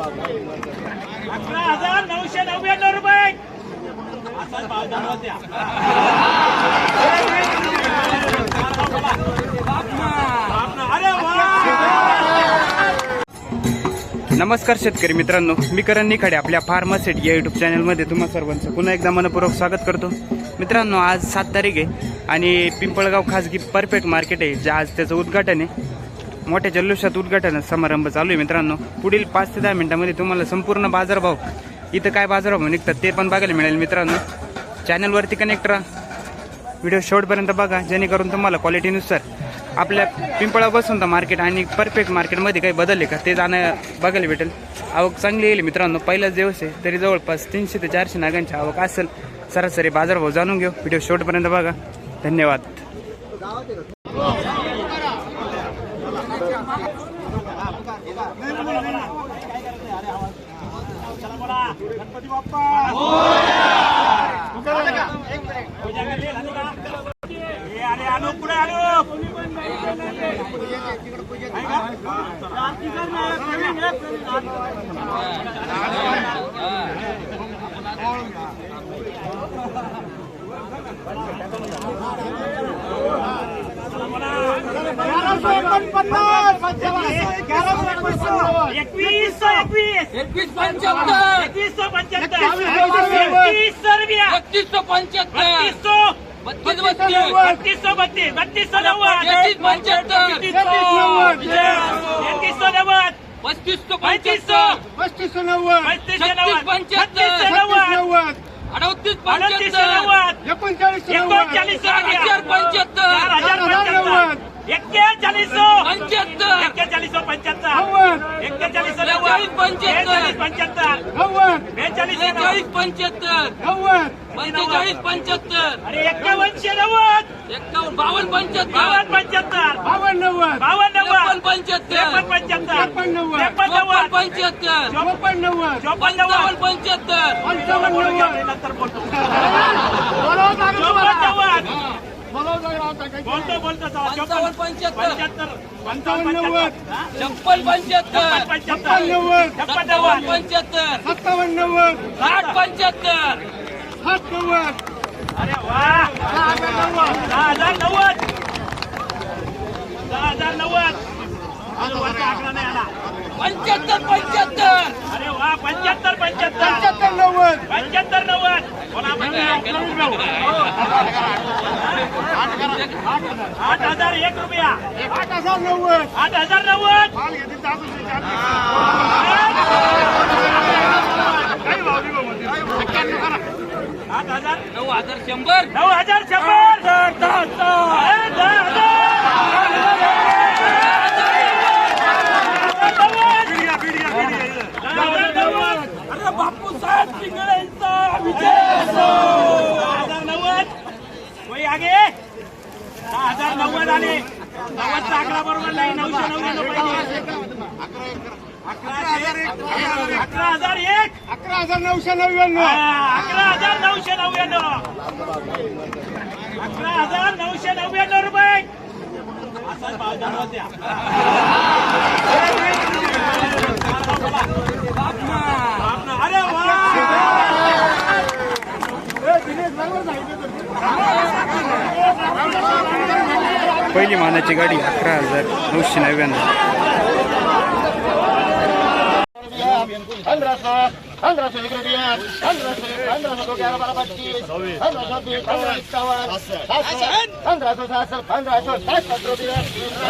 अकरा हजार नऊशे नव्याण्णव रुपये नमस्कार शेतकरी मित्रांनो मी करण निखाडे आपल्या फार्मासेट या युट्यूब चॅनलमध्ये तुम्हा सर्वांचं पुन्हा एकदा मनपूर्वक स्वागत करतो. मित्रांनो आज सात तारीख आहे आणि पिंपळगाव खाजगी परफेक्ट मार्केट आहे जे आज त्याचं उद्घाटन आहे. मोठ्या जल्लोषात उद्घाटन समारंभ चालू आहे मित्रांनो. पुढील पाच ते दहा मिनिटांमध्ये तुम्हाला संपूर्ण बाजारभाव इथं काय बाजारभाव निघतात ते पण बघायला मिळेल मित्रांनो. चॅनलवरती कनेक्ट राहा. व्हिडिओ शेवटपर्यंत बघा जेणेकरून तुम्हाला क्वालिटीनुसार आपल्या पिंपळा बसून तर मार्केट आणि परफेक्ट मार्केटमध्ये काही बदलले का ते जाणं बघायला भेटेल. आवक चांगली येईल मित्रांनो. पहिलाच दिवस आहे तरी जवळपास तीनशे ते चारशे नागांची आवक असेल. सरासरी बाजारभाव जाणून घेऊ. व्हिडिओ शेवटपर्यंत बघा. धन्यवाद चला बोला गणपती बाप्पा अरे आलो पुढे आलो आहे का? आरती कर ना, प्रवीण, हे प्रवीण. एकवीस एकवीस एकवीस पंच्याहत्तर एकवीसशे पंच्याहत्तर एकवीसशे एकवीसशे रुपया एकतीसशे पंच्याहत्तर बत्तीसशो बत्तीस बत्तीस बत्तीसशो बत्तीस बत्तीसशो नव्वद एकतीस पंच्याहत्तर एकतीसशो नव्वद पस्तीसशे पैतीसशो पंचवीस पस्तीसशे नव्वद पैतीसशे नव्वद पंच्याहत्तर. छत्तीसशे नव्वद पंच्याहत्तर नव्वद एकोणचाळीसशे एकोणचाळीस चार हजार पंच्याहत्तर हजार पंच्याहत्तर. एक्केचाळीसशो पंच्याहत्तर. बेचाळीस नव्वद. पंच्याहत्तर. पंच्याहत्तर. नव्वद. बेचाळीस बेचाळीस पंच्याहत्तर. नव्वद. पंचेचाळीस पंच्याहत्तर. अरे एक्कावनशे नव्वद. एक्कावन्न बावन्न पंच्याहत्तर. बावन्न पंच्याहत्तर. बावन्न नव्वद. बावन्न नव्वद. पंच्याहत्तर. पंच्याहत्तर. त्रेपन्न नव्वद. त्रेपन्न नव्वद पंच्याहत्तर. चोपन्न नव्वद. चोपन्न पंचावन्न पंच्याहत्तर. पंचावन्न नव्वद. नंतर बोलतो बोलावं लागेल चोपन्न तुम्हाला. नव्वद. बोलावं लागेल आता काही. बोलतो बोलतो चला, पंचावन्न चोपन्न पंच्याहत्तर पंच्याहत्तर पंचावन्न नव्वद. छप्पन पंच्याहत्तर. पंच्याहत्तर छप्पन नव्वद छप्पन सत्तावन्न नव्वद. पंच्याहत्तर सत्तावन्न नव्वद. साठ पंच्याहत्तर. साठ नव्वद. अरे वा. दहा हजार नव्वद. दहा हजार नव्वद. दहा हजार नव्वद अजून वरचा आकडा नाही आला. पंच्याहत्तर पंच्याहत्तर. अरे वा पंच्याहत्तर पंच्याहत्तर. पंच्याहत्तर नव्वद. पंच्याहत्तर नव्वद. भाऊ. आठ हजार एक रुपया. आठ हजार नव्वद. आठ हजार नव्वद. आठ हजार. नऊ हजार शंभर. नऊ हजार शंभर अरे, दहा हजार. बिडिया, बिडिया, बिडिया. दहा हजार नव्वद. अरे बापूसाहेब पिंगळेंचा विजय असो. दहा हजार नव्वद वही आगे दहा हजार नव्वद आले नव्वदचा आकडा बरोबर नाही नऊशे नव्याण्णव पाहिजे अकरा हजार एक. अकरा हजार नऊशे नव्याण्णव. अकरा हजार नऊशे नव्याण्णव अकरा हजार नऊशे नव्याण्णव रुपये भाव अरे वा. पहिली मानाची गाडी अकरा हजार नऊशे नव्याण्णव. पंधराशे सौ एक रुपया पंधराशे पंधराशे दो ग्यारह बारह पच्चीस पंधराशे बीस पंधरा इक्यावन पंधराशे सहासष्ट पंधराशे साठ रुपया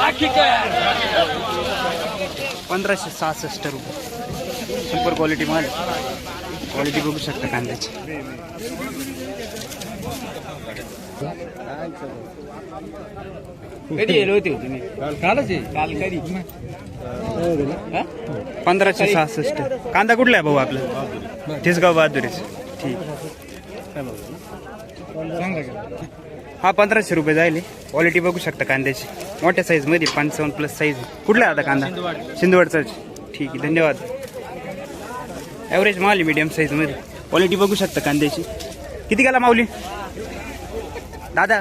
राखी काय पंधराशे सहासष्ट रुपये. सुपर क्वालिटी माल क्वालिटी बघू शकता कांद्याची. कधी गेलो होते तुम्ही? कालच काल कधी? पंधराशे सहासष्ट. कांदा कुठला आहे भाऊ आपला? तिसगाव बहादुरीच. ठीक. हा पंधराशे रुपये जाईल क्वालिटी बघू शकता कांद्याची. मोठ्या साईजमध्ये पंचावन्न प्लस साईज कुठला आहे आता कांदा? सिंधुवाडचा ठीक आहे धन्यवाद. ॲव्हरेज माल आहे मीडियम साईजमध्ये क्वालिटी बघू शकता कांद्याची. किती गेला माऊली? दादा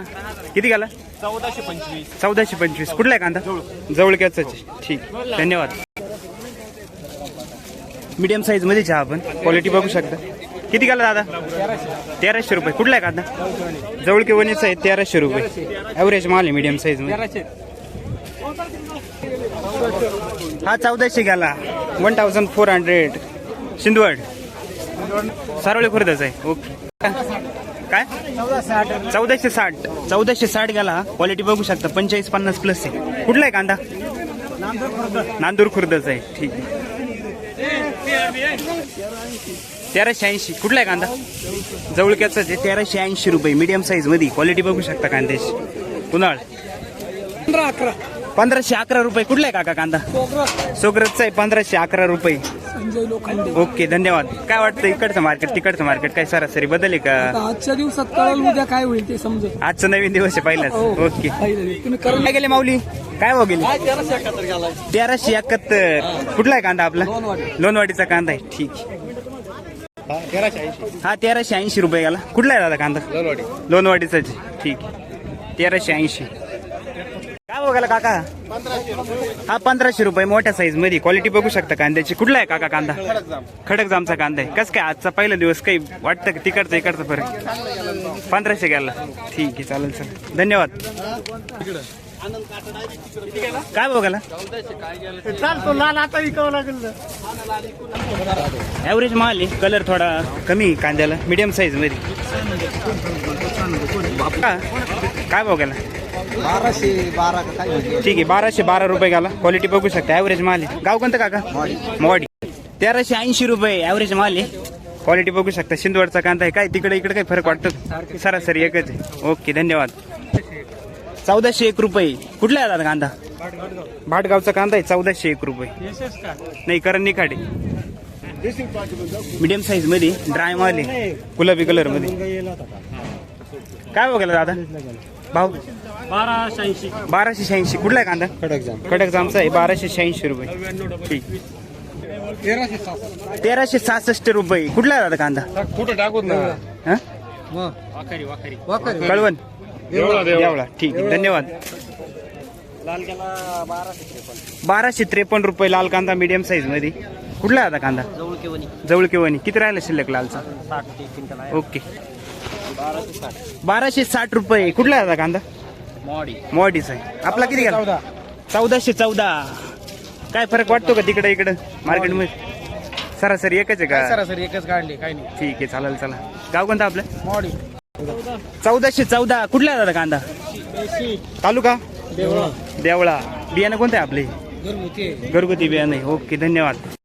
किती गेला? चौदाशे पंचवीस. चौदाशे पंचवीस. कुठला आहे कांदा? जवळक्याचाच ठीक. धन्यवाद. मीडियम साईजमध्ये चहा आपण. क्वालिटी बघू शकता. किती गेला दादा? तेराशे रुपये. कुठला आहे कांदा? जवळके वणीचा आहे तेराशे रुपये. ॲव्हरेज माल आहे मीडियम साईजमध्ये. हा चौदाशे गेला. One thousand four hundred Shindwad. Sarole खुर्दच आहे. ओके काय? चौदाशे साठ. चौदाशे साठ. गेला. क्वालिटी बघू शकता. पंचेचाळीस पन्नास प्लस आहे. कुठला आहे कांदा? नांदूर खुर्दच आहे. ठीक. आहे तेराशे ऐंशी. कुठला आहे कांदा? जवळक्याचाच आहे. तेराशे ऐंशी रुपये. मीडियम साईजमध्ये. क्वालिटी बघू शकता कांद्याची. कुणाळ पंधरा अकरा. पंधराशे अकरा रुपये. कुठला आहे काका कांदा? सोगरजचा आहे पंधराशे अकरा रुपये. ओके धन्यवाद. काय वाटतं इकडचं मार्केट तिकडचं मार्केट काय सरासरी बदल आहे का? आजच्या दिवसात कळलं उद्या काय होईल ते समजेल आजचा नवीन दिवस आहे पहिलाच. हो. ओके. काय गेले माऊली? काय हो गेले? तेराशे एकाहत्तर कुठला आहे कांदा आपला? लोणवाडीचा. कांदा आहे. ठीक. हा तेराशे ऐंशी. रुपये गेला. कुठला आहे दादा कांदा? लोणवाडी. लोणवाडीचाच आहे. ठीक. आहे. तेराशे ऐंशी. काय बघायला काका? हा पंधराशे रुपये मोठ्या साईजमध्ये. क्वालिटी बघू शकता कांद्याची. कुठला आहे काका कांदा? खडक जामचा कांदा आहे. कसं काय आजचा पहिला दिवस काही वाटतं का तिकडचा इकडचा फरक? पंधराशे गेला. ठीक आहे चालेल सर धन्यवाद. काय बघायला? चालतो लाल आता विकावं लागेल ॲव्हरेज माल आहे. कलर थोडा कमी कांद्याला. मीडियम साईजमध्ये? काय बघायला? बाराशे बारा काय ठीक आहे बाराशे बारा रुपये गेला क्वालिटी बघू शकता ॲव्हरेज माल आहे. गाव कोणतं काका? मॉडी तेराशे ऐंशी रुपये ॲव्हरेज माल आहे. क्वालिटी बघू शकता शिंदवडचा कांदा आहे. काय तिकडे इकडे काही फरक वाटतो? सरासरी एकच आहे. ओके धन्यवाद. चौदाशे एक रुपये. कुठला आहे दादा कांदा? भाटगावचा कांदा आहे चौदाशे एक रुपये. नाही करण निखाडे. मीडियम साईजमध्ये ड्राय माल आहे. गुलाबी कलरमध्ये. काय बघायला दादा? भाऊ बाराशे शहाऐंशी. कुठला आहे कांदा? कडक जाम. कडक जामचा आहे. बाराशे शहाऐंशी रुपये. ठीक. तेराशे सहासष्ट रुपये. कुठला आहे दादा कांदा? कुठं टाकून ना? हा? कळवण. देवळा ठीक. आहे धन्यवाद. बाराशे त्रेपन्न रुपये लाल कांदा मीडियम साईजमध्ये. कुठला आहे दादा कांदा? जवळ केवणी किती राहिला शिल्लक लालचा? ओके. बाराशे साठ रुपये. कुठला आहे दादा कांदा? मॉडीच आहे. आपला किती गेला? चौदाशे चौदा. काय फरक वाटतो का तिकडे इकडे? मार्केटमध्ये सरासरी एकच आहे का? सरासरी एकच काढली काही नाही. ठीक आहे चालेल चला. गाव कोणतं आपलं? मॉडी. चौदाशे चौदा. कुठला आहे दादा कांदा? तालुका? देवळा. बियाणं कोणतं आहे आपले? घरगुती. बियाणं ओके धन्यवाद.